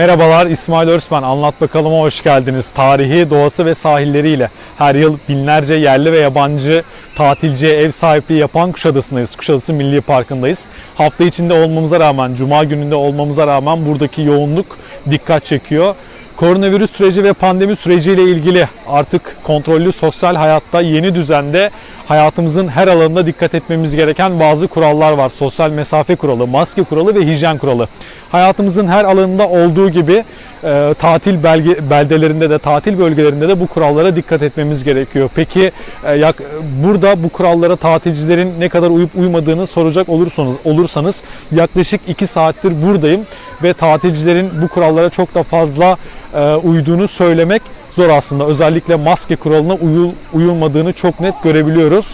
Merhabalar İsmail Örsmen Anlat Bakalım'a hoş geldiniz. Tarihi, doğası ve sahilleriyle her yıl binlerce yerli ve yabancı tatilciye ev sahipliği yapan Kuşadası'ndayız. Kuşadası Milli Parkı'ndayız. Hafta içinde olmamıza rağmen, cuma gününde olmamıza rağmen buradaki yoğunluk dikkat çekiyor. Koronavirüs süreci ve pandemi süreciyle ilgili artık kontrollü sosyal hayatta yeni düzende hayatımızın her alanında dikkat etmemiz gereken bazı kurallar var. Sosyal mesafe kuralı, maske kuralı ve hijyen kuralı. Hayatımızın her alanında olduğu gibi e, tatil belge, beldelerinde de tatil bölgelerinde de bu kurallara dikkat etmemiz gerekiyor. Peki e, yak, burada bu kurallara tatilcilerin ne kadar uyup uymadığını soracak olursanız olursanız yaklaşık 2 saattir buradayım ve tatilcilerin bu kurallara çok da fazla e, uyduğunu söylemek zor aslında. Özellikle maske kuralına uyul, uyulmadığını çok net görebiliyoruz.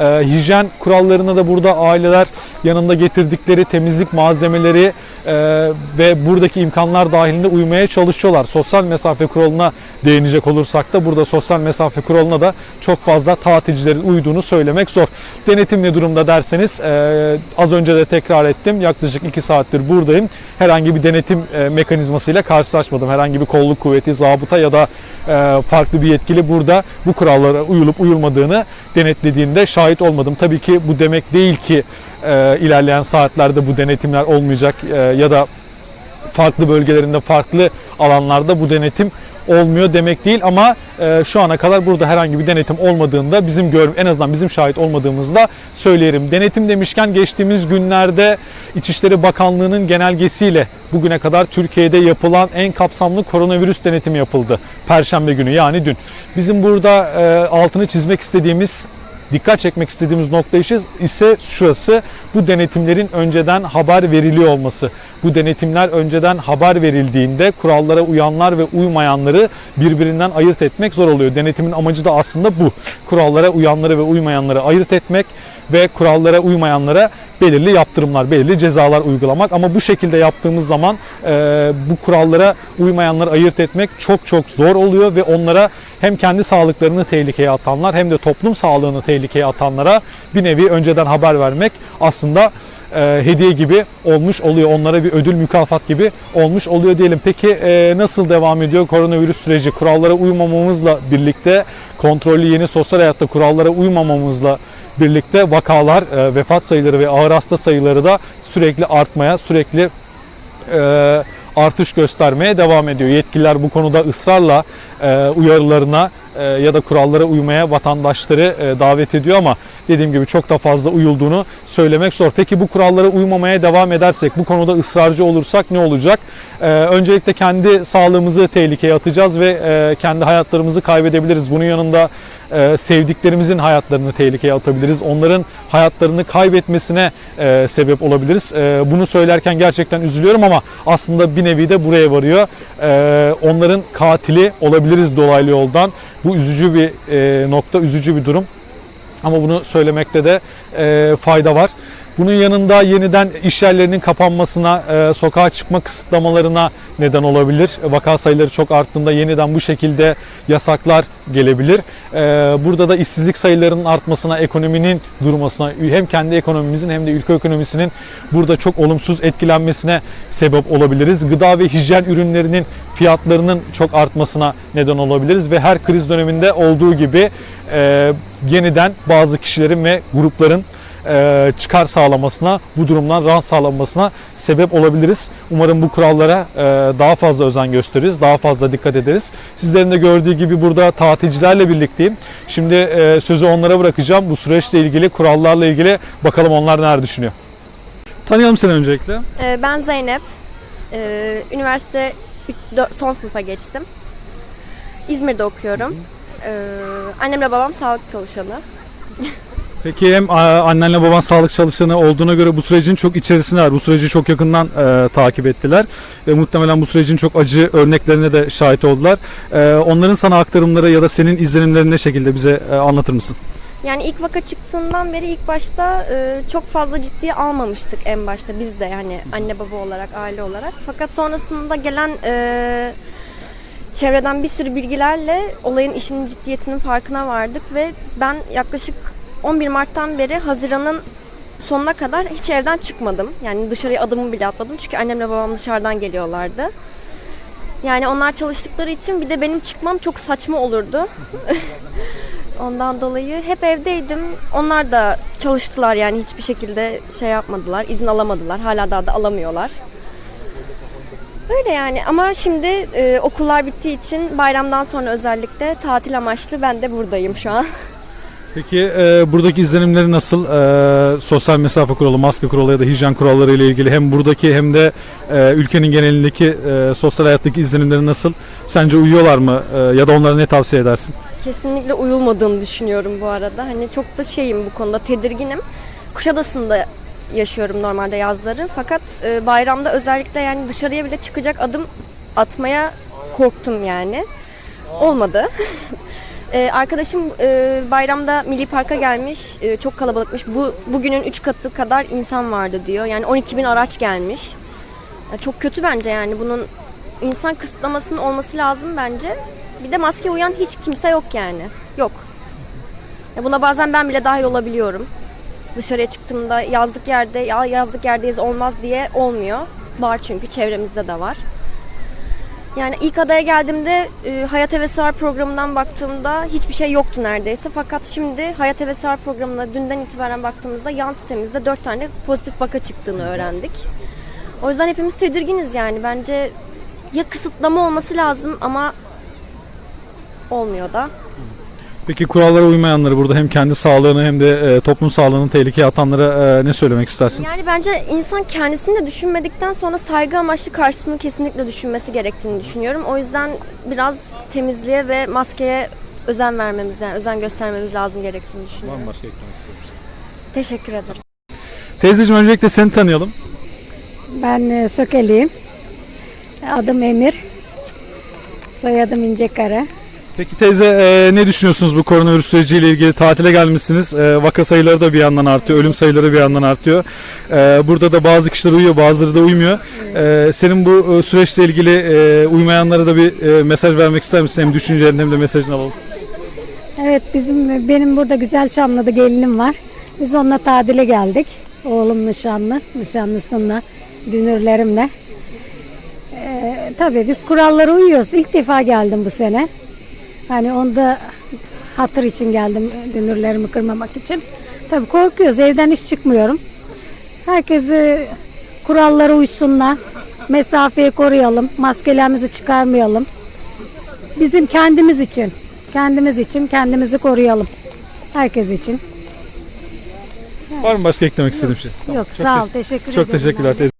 E, hijyen kurallarına da burada aileler yanında getirdikleri temizlik malzemeleri e, ve buradaki imkanlar dahilinde uymaya çalışıyorlar. Sosyal mesafe kuralına değinecek olursak da burada sosyal mesafe kuralına da çok fazla tatilcilerin uyduğunu söylemek zor. Denetim ne durumda derseniz e, az önce de tekrar ettim. Yaklaşık 2 saattir buradayım. Herhangi bir denetim e, mekanizmasıyla karşılaşmadım. Herhangi bir kolluk kuvveti, zabıta ya da e, farklı bir yetkili burada bu kurallara uyulup uyulmadığını denetlediğinde şahit olmadım. Tabii ki bu demek değil ki e, ilerleyen saatlerde bu denetimler olmayacak e, ya da farklı bölgelerinde farklı alanlarda bu denetim olmuyor demek değil ama e, şu ana kadar burada herhangi bir denetim olmadığında bizim gör en azından bizim şahit olmadığımızda söyleyelim. Denetim demişken geçtiğimiz günlerde İçişleri Bakanlığı'nın genelgesiyle bugüne kadar Türkiye'de yapılan en kapsamlı koronavirüs denetimi yapıldı. Perşembe günü yani dün. Bizim burada e, altını çizmek istediğimiz dikkat çekmek istediğimiz nokta ise- şurası. Bu denetimlerin önceden haber veriliyor olması. Bu denetimler önceden haber verildiğinde kurallara uyanlar ve uymayanları birbirinden ayırt etmek zor oluyor. Denetimin amacı da aslında bu. Kurallara uyanları ve uymayanları ayırt etmek ve kurallara uymayanlara belirli yaptırımlar, belirli cezalar uygulamak. Ama bu şekilde yaptığımız zaman e, bu kurallara uymayanları ayırt etmek çok çok zor oluyor ve onlara hem kendi sağlıklarını tehlikeye atanlar hem de toplum sağlığını tehlikeye atanlara bir nevi önceden haber vermek aslında e, hediye gibi olmuş oluyor. Onlara bir ödül mükafat gibi olmuş oluyor diyelim. Peki e, nasıl devam ediyor koronavirüs süreci? Kurallara uymamamızla birlikte kontrollü yeni sosyal hayatta kurallara uymamamızla birlikte vakalar, e, vefat sayıları ve ağır hasta sayıları da sürekli artmaya, sürekli e, artış göstermeye devam ediyor. Yetkililer bu konuda ısrarla e, uyarılarına e, ya da kurallara uymaya vatandaşları e, davet ediyor ama dediğim gibi çok da fazla uyulduğunu söylemek zor. Peki bu kurallara uymamaya devam edersek, bu konuda ısrarcı olursak ne olacak? E, öncelikle kendi sağlığımızı tehlikeye atacağız ve e, kendi hayatlarımızı kaybedebiliriz. Bunun yanında e, sevdiklerimizin hayatlarını tehlikeye atabiliriz. Onların hayatlarını kaybetmesine e, sebep olabiliriz. E, bunu söylerken gerçekten üzülüyorum ama aslında bir nevi de buraya varıyor. E, onların katili olabiliriz dolaylı yoldan. Bu üzücü bir e, nokta, üzücü bir durum. Ama bunu söylemekte de e, fayda var. Bunun yanında yeniden iş yerlerinin kapanmasına, e, sokağa çıkma kısıtlamalarına neden olabilir. Vaka sayıları çok arttığında yeniden bu şekilde yasaklar gelebilir. E, burada da işsizlik sayılarının artmasına, ekonominin durmasına, hem kendi ekonomimizin hem de ülke ekonomisinin burada çok olumsuz etkilenmesine sebep olabiliriz. Gıda ve hijyen ürünlerinin fiyatlarının çok artmasına neden olabiliriz ve her kriz döneminde olduğu gibi e, yeniden bazı kişilerin ve grupların e, çıkar sağlamasına, bu durumdan rant sağlanmasına sebep olabiliriz. Umarım bu kurallara e, daha fazla özen gösteririz, daha fazla dikkat ederiz. Sizlerin de gördüğü gibi burada tatilcilerle birlikteyim. Şimdi e, sözü onlara bırakacağım. Bu süreçle ilgili, kurallarla ilgili bakalım onlar neler düşünüyor. Tanıyalım seni öncelikle. Ee, Ben Zeynep. Ee, Üniversite üç- dö- son sınıfa geçtim. İzmir'de okuyorum. Ee, Annemle babam sağlık çalışanı. Peki hem annenle baban sağlık çalışanı olduğuna göre bu sürecin çok içerisindeler. Bu süreci çok yakından e, takip ettiler. Ve muhtemelen bu sürecin çok acı örneklerine de şahit oldular. E, onların sana aktarımları ya da senin izlenimlerini ne şekilde bize e, anlatır mısın? Yani ilk vaka çıktığından beri ilk başta e, çok fazla ciddiye almamıştık en başta biz de yani anne baba olarak, aile olarak. Fakat sonrasında gelen e, çevreden bir sürü bilgilerle olayın işin ciddiyetinin farkına vardık ve ben yaklaşık 11 Mart'tan beri Haziran'ın sonuna kadar hiç evden çıkmadım. Yani dışarıya adımı bile atmadım çünkü annemle babam dışarıdan geliyorlardı. Yani onlar çalıştıkları için bir de benim çıkmam çok saçma olurdu. Ondan dolayı hep evdeydim. Onlar da çalıştılar yani hiçbir şekilde şey yapmadılar, izin alamadılar. Hala daha da alamıyorlar. Öyle yani ama şimdi e, okullar bittiği için bayramdan sonra özellikle tatil amaçlı ben de buradayım şu an. Peki e, buradaki izlenimleri nasıl? E, sosyal mesafe kuralı, maske kuralı ya da hijyen kuralları ile ilgili hem buradaki hem de e, ülkenin genelindeki e, sosyal hayattaki izlenimleri nasıl? Sence uyuyorlar mı? E, ya da onlara ne tavsiye edersin? Kesinlikle uyulmadığını düşünüyorum bu arada. Hani çok da şeyim bu konuda tedirginim. Kuşadası'nda yaşıyorum normalde yazları. Fakat e, bayramda özellikle yani dışarıya bile çıkacak adım atmaya korktum yani. Olmadı. E, arkadaşım e, bayramda Milli Park'a gelmiş. E, çok kalabalıkmış. Bu bugünün 3 katı kadar insan vardı diyor. Yani 12 bin araç gelmiş. Ya çok kötü bence yani bunun insan kısıtlamasının olması lazım bence. Bir de maske uyan hiç kimse yok yani. Yok. Ya buna bazen ben bile dahil olabiliyorum. Dışarıya çıktığımda yazlık yerde ya yazlık yerdeyiz olmaz diye olmuyor. Var çünkü çevremizde de var. Yani ilk adaya geldiğimde e, Hayat Hevesi Var programından baktığımda hiçbir şey yoktu neredeyse. Fakat şimdi Hayat Hevesi Var programına dünden itibaren baktığımızda yan sitemizde 4 tane pozitif vaka çıktığını öğrendik. O yüzden hepimiz tedirginiz yani. Bence ya kısıtlama olması lazım ama olmuyor da. Peki kurallara uymayanları burada hem kendi sağlığını hem de e, toplum sağlığını tehlikeye atanlara e, ne söylemek istersin? Yani bence insan kendisini de düşünmedikten sonra saygı amaçlı karşısını kesinlikle düşünmesi gerektiğini düşünüyorum. O yüzden biraz temizliğe ve maskeye özen vermemiz, yani özen göstermemiz lazım gerektiğini düşünüyorum. başka eklemek istediğin Teşekkür ederim. Teyzeciğim öncelikle seni tanıyalım. Ben e, Sökeliyim. Adım Emir. Soyadım İncekara. Peki teyze e, ne düşünüyorsunuz bu koronavirüs süreciyle ilgili? Tatile gelmişsiniz. E, vaka sayıları da bir yandan artıyor. Ölüm sayıları bir yandan artıyor. E, burada da bazı kişiler uyuyor bazıları da uymuyor. E, senin bu e, süreçle ilgili e, uymayanlara da bir e, mesaj vermek ister misin? Hem düşüncelerini hem de mesajını alalım. Evet bizim benim burada güzel Çamlı'da gelinim var. Biz onunla tadile geldik. Oğlum nişanlı, nişanlısınla, dünürlerimle. Ee, tabii biz kurallara uyuyoruz. İlk defa geldim bu sene. Hani onda hatır için geldim dünürlerimi kırmamak için. Tabii korkuyoruz. Evden hiç çıkmıyorum. Herkesi kurallara uysunlar. Mesafeyi koruyalım. Maskelerimizi çıkarmayalım. Bizim kendimiz için. Kendimiz için kendimizi koruyalım. Herkes için. Var mı başka eklemek istediğim şey? Tamam, Yok çok sağ ol teşekkür- teşekkür ederim. Çok teşekkürler teyze.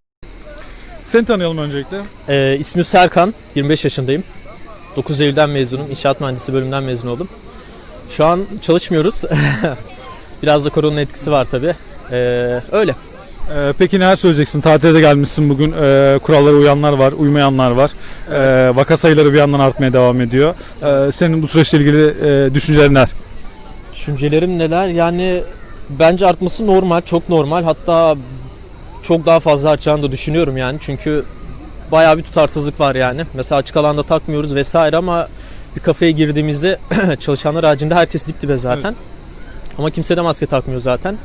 Seni tanıyalım öncelikle. Ee, ismim Serkan, 25 yaşındayım. 9 Eylül'den mezunum, inşaat mühendisi bölümünden mezun oldum. Şu an çalışmıyoruz. Biraz da koronanın etkisi var tabii. Ee, öyle. Ee, peki neler söyleyeceksin? Tatile de gelmişsin bugün. Ee, kurallara uyanlar var, uymayanlar var. Ee, vaka sayıları bir yandan artmaya devam ediyor. Ee, senin bu süreçle ilgili e, düşüncelerin neler? Düşüncelerim neler? Yani bence artması normal, çok normal. Hatta çok daha fazla artacağını da düşünüyorum yani. Çünkü bayağı bir tutarsızlık var yani. Mesela açık alanda takmıyoruz vesaire ama bir kafeye girdiğimizde çalışanlar haricinde herkes dip dibe zaten. Ama kimse de maske takmıyor zaten.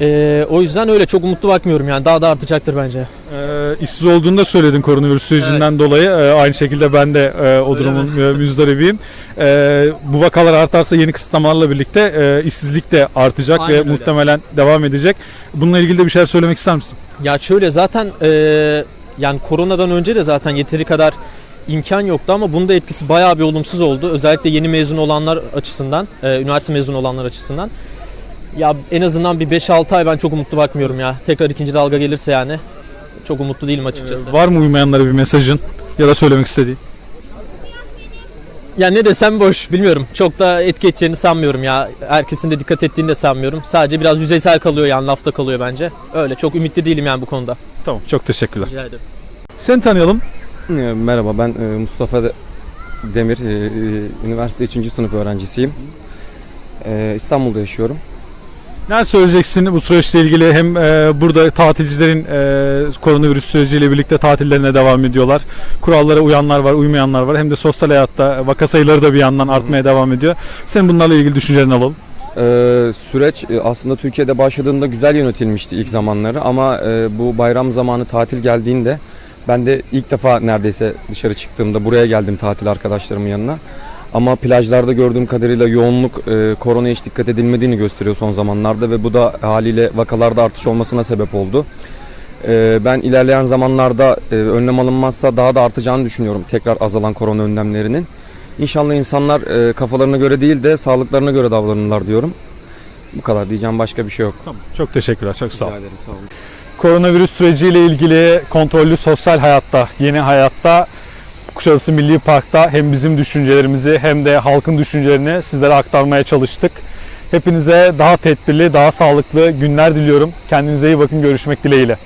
Ee, o yüzden öyle çok umutlu bakmıyorum yani. Daha da artacaktır bence. Ee, işsiz olduğunu da söyledin koronavirüs sürecinden dolayı. Ee, aynı şekilde ben de e, o durumun e, müzdaribiyim. Ee, bu vakalar artarsa yeni kısıtlamalarla birlikte e, işsizlik de artacak Aynen ve öyle. muhtemelen devam edecek. Bununla ilgili de bir şeyler söylemek ister misin? Ya şöyle zaten e, yani koronadan önce de zaten yeteri kadar imkan yoktu ama bunun da etkisi bayağı bir olumsuz oldu. Özellikle yeni mezun olanlar açısından, e, üniversite mezun olanlar açısından. Ya en azından bir 5-6 ay ben çok umutlu bakmıyorum ya. Tekrar ikinci dalga gelirse yani çok umutlu değilim açıkçası. Ee, var mı uymayanlara bir mesajın ya da söylemek istediğin? Ya ne desem boş bilmiyorum. Çok da etki edeceğini sanmıyorum ya. Herkesin de dikkat ettiğini de sanmıyorum. Sadece biraz yüzeysel kalıyor yani lafta kalıyor bence. Öyle çok ümitli değilim yani bu konuda. Tamam çok teşekkürler. Rica ederim. Seni tanıyalım. E, Merhaba ben e, Mustafa De- Demir, e, e, üniversite 3. sınıf öğrencisiyim. İstanbul'da yaşıyorum. Neler söyleyeceksin bu süreçle ilgili? Hem e, burada tatilcilerin e, koronavirüs süreciyle birlikte tatillerine devam ediyorlar. Kurallara uyanlar var, uymayanlar var. Hem de sosyal hayatta vaka sayıları da bir yandan artmaya devam ediyor. Senin bunlarla ilgili düşüncelerini alalım. E, süreç e, aslında Türkiye'de başladığında güzel yönetilmişti ilk zamanları ama e, bu bayram zamanı tatil geldiğinde Ben de ilk defa neredeyse dışarı çıktığımda buraya geldim tatil arkadaşlarımın yanına. Ama plajlarda gördüğüm kadarıyla yoğunluk e, koronaya hiç dikkat edilmediğini gösteriyor son zamanlarda ve bu da haliyle vakalarda artış olmasına sebep oldu. E, ben ilerleyen zamanlarda e, önlem alınmazsa daha da artacağını düşünüyorum tekrar azalan korona önlemlerinin. İnşallah insanlar e, kafalarına göre değil de sağlıklarına göre davranırlar diyorum. Bu kadar diyeceğim başka bir şey yok. Tamam. Çok teşekkürler. Çok sağ olun. Rica ederim, sağ olun. Koronavirüs süreciyle ilgili kontrollü sosyal hayatta, yeni hayatta Kuşadası Milli Park'ta hem bizim düşüncelerimizi hem de halkın düşüncelerini sizlere aktarmaya çalıştık. Hepinize daha tedbirli, daha sağlıklı günler diliyorum. Kendinize iyi bakın. Görüşmek dileğiyle.